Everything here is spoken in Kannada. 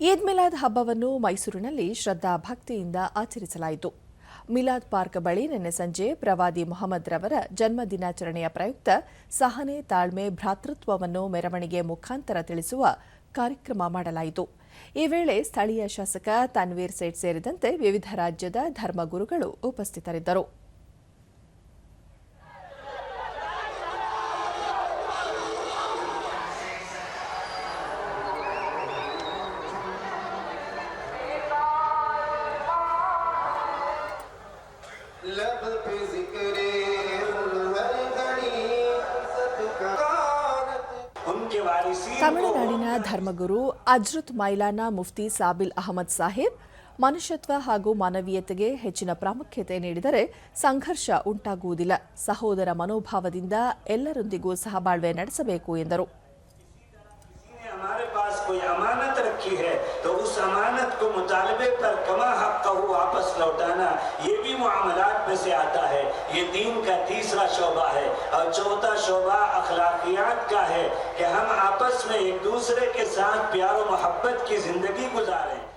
ಈದ್ ಮಿಲಾದ್ ಹಬ್ಬವನ್ನು ಮೈಸೂರಿನಲ್ಲಿ ಶ್ರದ್ಧಾ ಭಕ್ತಿಯಿಂದ ಆಚರಿಸಲಾಯಿತು. ಮಿಲಾದ್ ಪಾರ್ಕ್ ಬಳಿ ನಿನ್ನೆ ಸಂಜೆ ಪ್ರವಾದಿ ಮೊಹಮ್ಮದ್ ರವರ ಜನ್ಮ ದಿನಾಚರಣೆಯ ಪ್ರಯುಕ್ತ ಸಹನೆ ತಾಳ್ಮೆ ಭ್ರಾತೃತ್ವವನ್ನು ಮೆರವಣಿಗೆ ಮುಖಾಂತರ ತಿಳಿಸುವ ಕಾರ್ಯಕ್ರಮ ಮಾಡಲಾಯಿತು. ಈ ವೇಳೆ ಸ್ಥಳೀಯ ಶಾಸಕ ತನ್ವೀರ್ ಸೇಠ್ ಸೇರಿದಂತೆ ವಿವಿಧ ರಾಜ್ಯದ ಧರ್ಮಗುರುಗಳು ಉಪಸ್ಥಿತರಿದ್ದರು. लब पे जिक्रे हर घड़ी सबका उनके वारिसी ತಮಿಳುನಾಡಿನ ಧರ್ಮಗುರು ಅಜ್ರುತ್ ಮೈಲಾನಾ ಮುಫ್ತಿ ಸಾಬಿಲ್ ಅಹಮದ್ ಸಾಹಿಬ್ ಮನುಷ್ಯತ್ವ ಹಾಗೂ ಮಾನವೀಯತೆಗೆ ಹೆಚ್ಚಿನ ಪ್ರಾಮುಖ್ಯತೆ ನೀಡಿದರೆ ಸಂಘರ್ಷ ಉಂಟಾಗುವುದಿಲ್ಲ ಸಹೋದರ ಮನೋಭಾವದಿಂದ ಎಲ್ಲರೊಂದಿಗೂ ಸಹಬಾಳ್ವೆ ನಡೆಸಬೇಕು ಎಂದರು ने हमारे पास कोई अमानत रखी है तो उस अमानत को मुतालबे पर कमा हक का हो वापस लौटाना ये भी मामलात سے آتا ہے۔ یہ دین کا تیسرا شعبہ ہے اور چوتھا شعبہ اخلاقیات کا ہے کہ ہم آپس میں ایک دوسرے کے ساتھ پیار و محبت کی زندگی گزاریں۔